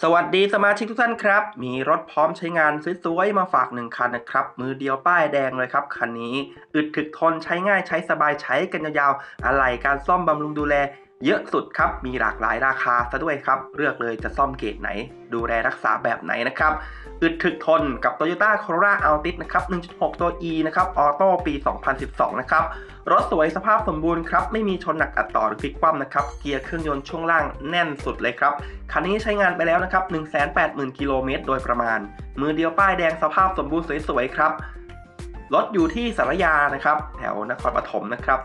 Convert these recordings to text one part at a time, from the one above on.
สวัสดีสมาชิกทุกท่านครับ มีรถพร้อมใช้งานสวยๆมาฝากหนึ่งคันนะครับ มือเดียวป้ายแดงเลยครับ คันนี้ อึดถึกทนใช้ง่ายใช้สบายใช้กันยาวๆ อะไรการซ่อมบำรุงดูแล เยอะสุดครับ มีหลากหลายราคาซะด้วยครับ เลือกเลยจะซ่อมเกรดไหน ดูแลรักษาแบบไหนนะครับ อึดถึกทนกับ Toyota Corolla Altis นะครับ 1.6 ตัว E นะครับ ออโต้ปี 2012 นะครับ รถสวยสภาพสมบูรณ์ครับ ไม่มีชนหนักอัดต่อหรือพลิกคว่ำนะครับ เกียร์เครื่องยนต์ช่วงล่างแน่นสุดเลยครับ คันนี้ใช้งานไปแล้วนะครับ 180,000 กิโลเมตรโดยประมาณ มือเดียวป้ายแดงสภาพสมบูรณ์สวยๆครับ รถอยู่ที่สารยานะครับ แถวนครปฐมนะครับ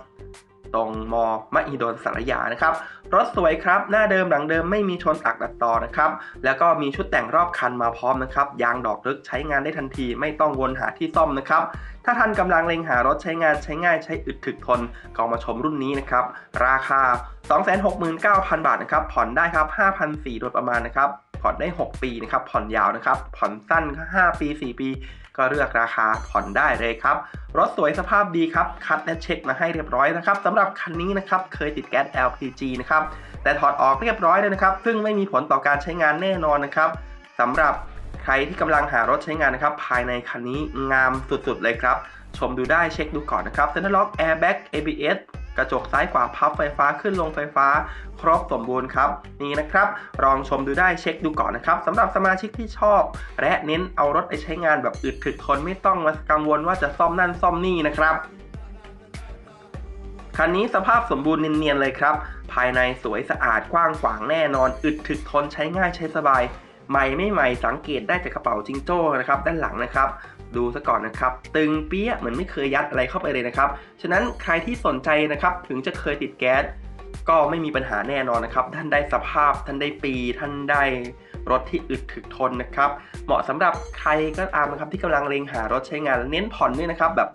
ตรงมมหิดลสารยานะครับ รถสวยครับ หน้าเดิมหลังเดิมไม่มีชนอักดัดต่อนะครับ แล้วก็มีชุดแต่งรอบคันมาพร้อมนะครับ ยางดอกลึกใช้งานได้ทันที ไม่ต้องวนหาที่ซ่อมนะครับ ถ้าท่านกำลังเล็งหารถใช้งานใช้ง่ายใช้อึดถึกทนก็มาชมรุ่นนี้นะครับ ราคา 269,000 บาทนะครับ ผ่อนได้ครับ5,400โดยประมาณนะครับ ผ่อนได้ 6 ปีนะครับ ผ่อนยาวนะครับ ผ่อนสั้นก็5ปี 4 ปี ก็เลือกราคาผ่อนได้เลยครับ รถสวยสภาพดีครับ คัดและเช็คมาให้เรียบร้อยนะครับสำหรับคันนี้นะครับ เคยติดแก๊ส LPG นะครับ แต่ถอดออกเรียบร้อยเลยนะครับ ซึ่งไม่มีผลต่อการใช้งานแน่นอนนะครับสำหรับใครที่กำลังหารถใช้งานนะครับ ภายในคันนี้งามสุดๆเลยครับ ชมดูได้เช็คดูก่อนนะครับเซ็นทรัลล็อกแอร์แบ็ก ABS กระจกซ้ายขวาพับไฟฟ้าขึ้นลงไฟฟ้า ครบสมบูรณ์ครับนี่นะครับลองชมดูได้เช็คดูก่อนนะครับสำหรับสมาชิกที่ชอบ และเน้นเอารถไปใช้งานแบบอึดถึกทนไม่ต้องมากังวลว่าจะซ่อมนั่นซ่อมนี่นะครับคันนี้สภาพสมบูรณ์เนียนๆเลยครับ ภายในสวยสะอาดกว้างขวางแน่นอน อึดถึกทนใช้ง่ายใช้สบาย ใหม่ไม่ใหม่สังเกตได้จากกระเป๋าจิงโจ้นะครับ ด้านหลังนะครับ ดูซะก่อนนะครับ ตึงเปี้ยเหมือนไม่เคยยัดอะไรเข้าไปเลยนะครับ ฉะนั้นใครที่สนใจนะครับถึงจะเคยติดแก๊สก็ไม่มีปัญหาแน่นอนนะครับ ท่านได้สภาพ ท่านได้ปี ท่านได้รถที่อึดถึกทนนะครับ เหมาะสำหรับใครก็ตามนะครับที่กำลังเล็งหารถใช้งานเน้นผ่อนด้วยนะครับแบบ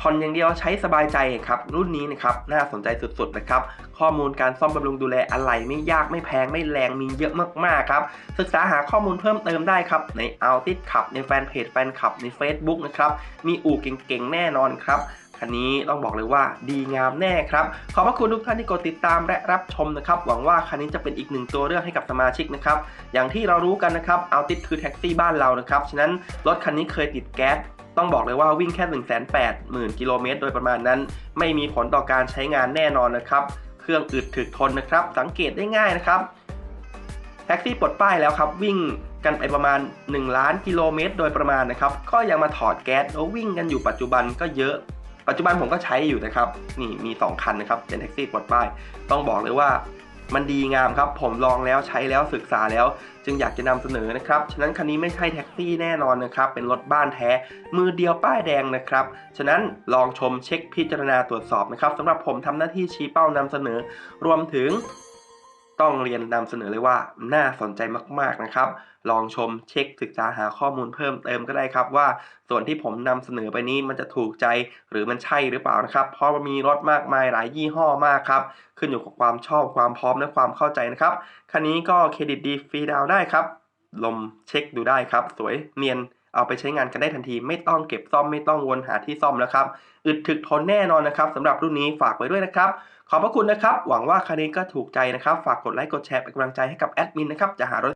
ผ่อนอย่างเดียวใช้สบายใจครับ รุ่นนี้นะครับน่าสนใจสุดๆนะครับ ข้อมูลการซ่อมบำรุงดูแลอะไหล่ไม่ยากไม่แพงไม่แรงมีเยอะมากๆครับ ศึกษาหาข้อมูลเพิ่มเติมได้ครับ ใน a l t i s ขับในแฟนเพจแฟนคลับใน Facebook นะครับ มีอู่เก่งๆ แน่นอนครับคันนี้ต้องบอกเลยว่าดีงามแน่ครับ ขอบพระคุณทุกท่านที่กดติดตามและรับชมนะครับ หวังว่าคันนี้จะเป็นอีกหนึ่งตัวเลือกให้กับสมาชิกนะครับ อย่างที่เรารู้กันนะครับเอาติดคือแท็กซี่บ้านเรานะครับ ฉะนั้นรถคันนี้เคยติดแก๊ส ต้องบอกเลยว่าวิ่งแค่ 1 8 0 0 0 0 กิโลเมตรโดยประมาณนั้น ไม่มีผลต่อการใช้งานแน่นอนนะครับ เครื่องอึดถึกทนนะครับ สังเกตได้ง่ายนะครับ แท็กซี่ปลดป้ายแล้วครับ วิ่งกันไปประมาณ 1 ล้านกิโลเมตร โดยประมาณนะครับ ก็ยังมาถอดแก๊สแล้ววิ่งกันอยู่ปัจจุบันก็เยอะ ปัจจุบันผมก็ใช้อยู่นะครับ นี่มี 2 คันนะครับ เป็นแท็กซี่ปลดป้าย ต้องบอกเลยว่า มันดีงามครับ ผมลองแล้วใช้แล้วศึกษาแล้ว จึงอยากจะนำเสนอนะครับ ฉะนั้นคันนี้ไม่ใช่แท็กซี่แน่นอนนะครับ เป็นรถบ้านแท้ มือเดียวป้ายแดงนะครับ ฉะนั้นลองชมเช็คพิจารณาตรวจสอบนะครับสำหรับผมทำหน้าที่ชี้เป้านำเสนอ รวมถึง ต้องเรียนนำเสนอเลยว่าน่าสนใจมากๆนะครับ ลองชมเช็คศึกษาหาข้อมูลเพิ่มเติมก็ได้ครับว่า ส่วนที่ผมนำเสนอไปนี้มันจะถูกใจหรือมันใช่หรือเปล่านะครับ เพราะมันมีรถมากมายหลายยี่ห้อมากครับ ขึ้นอยู่กับความชอบความพร้อมและความเข้าใจนะครับคันนี้ก็เครดิตดีฟรีดาวได้ครับลมเช็คดูได้ครับ สวยเนียน เอาไปใช้งานกันได้ทันทีไม่ต้องเก็บซ่อมไม่ต้องวนหาที่ซ่อมแล้วครับอึดถึกทนแน่นอนนะครับสำหรับรุ่นนี้ฝากไว้ด้วยนะครับ ขอบพระคุณนะครับ หวังว่าคันนี้ก็ถูกใจนะครับ ฝากกดไลค์กดแชร์เป็นกำลังใจให้กับแอดมินนะครับจะหารถ